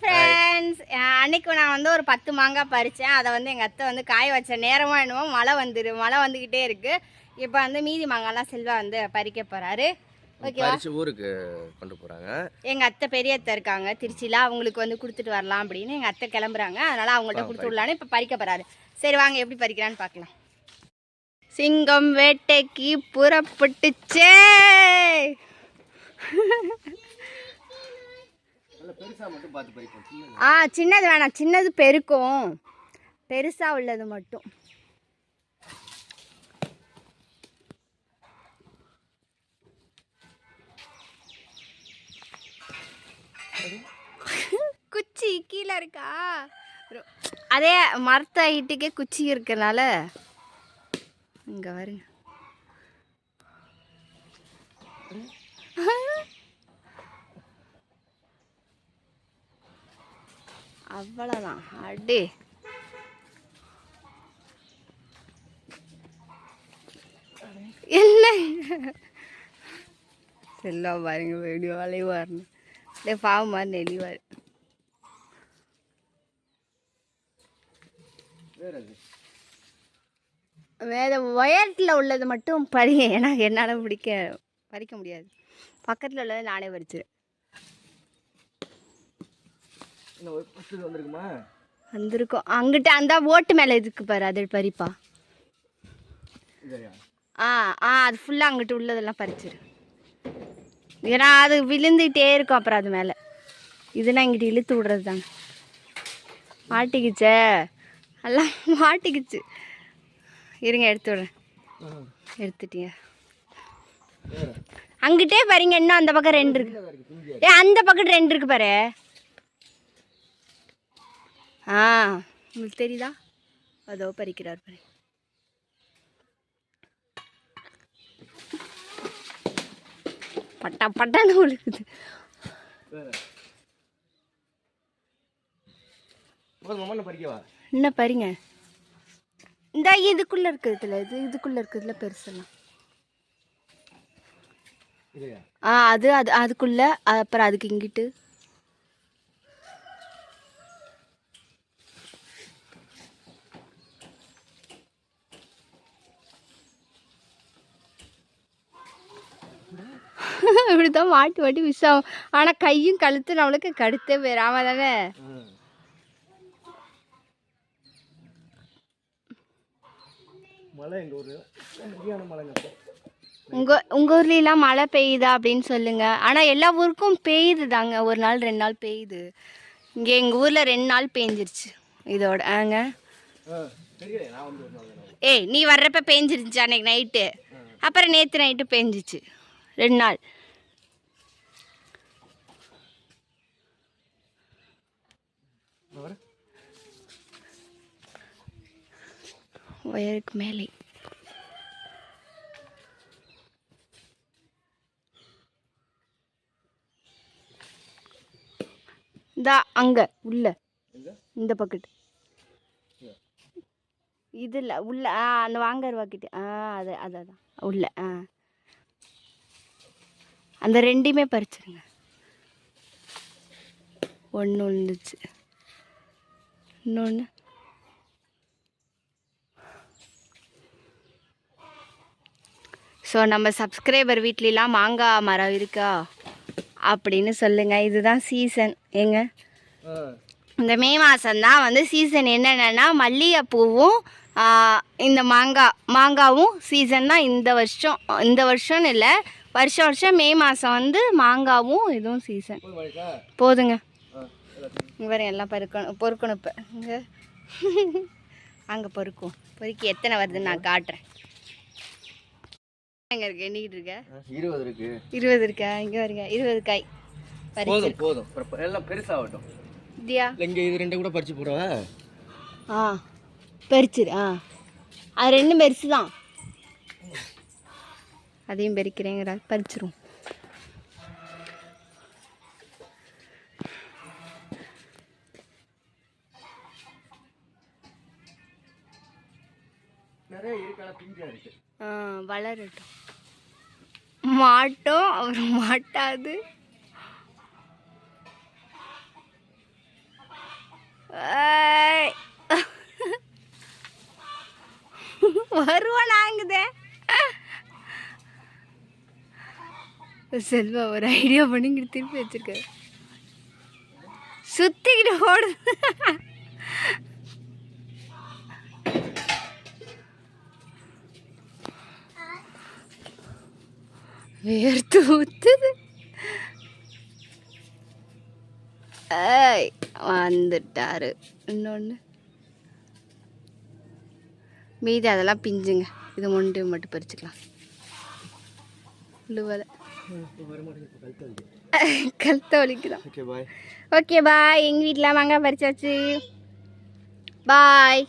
Friends அன்னைக்கு நான் வந்து ஒரு பத்து மாங்காய் பறித்தேன் அதை வந்து எங்கள் அத்தை வந்து காய வச்ச நேரமாக என்னமோ மழை வந்துரு மழை வந்துக்கிட்டே இருக்குது இப்போ வந்து மீதி மாங்காய்லாம் செல்வா வந்து பறிக்க போகிறாரு பறிச்சு ஊருக்கு கொண்டு போறாங்க. எங்கள் அத்தை பெரிய அத்தை இருக்காங்க திருச்சியில். அவங்களுக்கு வந்து கொடுத்துட்டு வரலாம் அப்படின்னு எங்கள் அத்தை கிளம்புறாங்க. அதனால் அவங்கள்ட்ட கொடுத்து விடலான்னு இப்போ பறிக்க போகிறாரு சரி வாங்க எப்படி பறிக்கிறான்னு பார்க்கலாம் சிங்கம் வேட்டைக்கு புறப்பட்டுச்சே பெருசா மட்டும் பார்த்து பறிப்போம் ஆ சின்னது வேணாம். சின்னது பெருக்கும். பெருசாக உள்ளது மட்டும். குச்சி கீழே இருக்கா? அதே மரத்த ஹைட்டுக்கே குச்சி இருக்கனால இங்கே வருங்க. அவ்வளோதான் அடி. இல்லை செல்லா பாருங்க வீடியோ வளைவாருன்னு அப்படியே பாவம் மாதிரி நெளிவார் வேற உயரத்தில் உள்ளது மட்டும் பறிங்க. ஏன்னா என்னால் பிடிக்க பறிக்க முடியாது. பக்கத்தில் உள்ளதை நானே பறிச்சிருவேன் என்ன ஒரு பத்து வந்திருக்குமா? வந்திருக்கோம். அங்கிட்ட அந்த ஓட்டு மேலே இதுக்கு பாரு அது பறிப்பா. ஆ ஆ அது ஃபுல்லாக அங்கிட்டு உள்ளதெல்லாம் பறிச்சிரு. ஏன்னா அது விழுந்துகிட்டே இருக்கும் அப்புறம் அது மேலே. இதுனா இங்கிட்டு இழுத்து விடுறது தாங்க மாட்டிக்கிச்சே. எல்லாம் மாட்டிக்கிச்சு. இருங்க எடுத்து விடுறேன். எடுத்துட்டீங்க அங்கிட்டே பாருங்க இன்னும் அந்த பக்கம் ரெண்டு இருக்கு. இருக்கு ஏ அந்த பக்கம் ரெண்டு இருக்கு பாரு. ஆ உங்களுக்கு தெரியுதா? அதோ பறிக்கிறார் பாரு. பட்டா பட்டான்னு பறிக்கவா? என்ன பாருங்க இந்த இதுக்குள்ள இருக்குதுல இது இதுக்குள்ள இருக்குதுல பெருசெல்லாம். ஆ அது அது அதுக்குள்ள அப்புறம் அதுக்கு இங்கிட்டு. இப்படிதான் மாட்டி மாட்டி மிஸ் ஆகும் ஆனால் கையும் கழுத்து நம்மளுக்கு கடுத்தே போயிடாம தானே? உங்கள் உங்கள் ஊர்லலாம் மழை பெய்யுதா அப்படின்னு சொல்லுங்கள் ஆனால் எல்லா ஊருக்கும் பெய்யுது தாங்க. ஒரு நாள் ரெண்டு நாள் பெய்யுது. இங்கே எங்கள் ஊரில் ரெண்டு நாள் பெஞ்சிருச்சு. இதோட ஆங்க. ஏய் நீ வர்றப்ப பெஞ்சிருந்துச்சு அன்னைக்கு நைட்டு. அப்புறம் நேற்று நைட்டு பெஞ்சிச்சு. ரெண்டு நாள் நான் வரேன். ஒயருக்கு மேலே. இந்தா அங்க உள்ள? இந்த பக்கெட் இதில் உள்ள ஆ அந்த வாங்கர் வாக்கிட்டு. ஆ அது அது அதான் உள்ள ஆ. அந்த ரெண்டையுமே பறிச்சிருங்க. ஒன்று விழுந்துச்சு இன்னொன்று ஸோ நம்ம சப்ஸ்கிரைபர் வீட்லலாம் மாங்காய் மரம் இருக்கா? அப்படின்னு சொல்லுங்கள் இதுதான் சீசன் ஏங்க? இந்த மே மாதம்தான் வந்து சீசன் என்னென்னா மல்லிகைப்பூவும் இந்த மாங்காய் மாங்காவும் சீசன் தான் இந்த வருஷம் இந்த வருஷம்னு இல்லை. வருஷம் வருஷம் மே மாதம் வந்து மாங்காவும் இதுவும் சீசன் போதுங்க. ஆ எல்லாத்தையும். இங்கே வர எல்லாம் பருக்கணும் பொறுக்கணும் இப்போ. இங்கே. அங்கே பொறுக்கும் பொறுக்கி எத்தனை வருதுன்னு நான் காட்டுறேன். எங்கே இருக்கு? எண்ணிக்கிட்டு இருக்க? இருபது இருக்கு. இருபது இருக்கா? இங்கே வருங்க. இருபது காய். போதும் போதும். எல்லாம் பெருசாகட்டும். இந்தியா? இங்கே இது ரெண்டை கூட பறிச்சு போடுவா? ஆ பறிச்சிரு ஆ. அது ரெண்டும் பெருசு தான் அதையும் பறிக்கிறேங்கிறா பறிச்சிரும். நிறைய வளரட்டும். மாட்டோம் அவர் மாட்டாது. வருவோம் நாங்குதே. செல்வா ஒரு ஐடியா பண்ணிக்கிட்டு திருப்பி வச்சிருக்காரு. சுத்திக்கிட்டு ஓடுது. வேர்த்து ஊத்துது ஏய் வந்துட்டாரு இன்னொன்று மீதி அதெல்லாம் பிஞ்சுங்க இது ஒன்று மட்டும் பறிச்சுக்கலாம் உழுவலை கழுத்த வலிக்குதான் ஓகே பாய் ஓகே பாய் எங்கள் வீட்டில் மாங்காய் பறிச்சாச்சு பாய்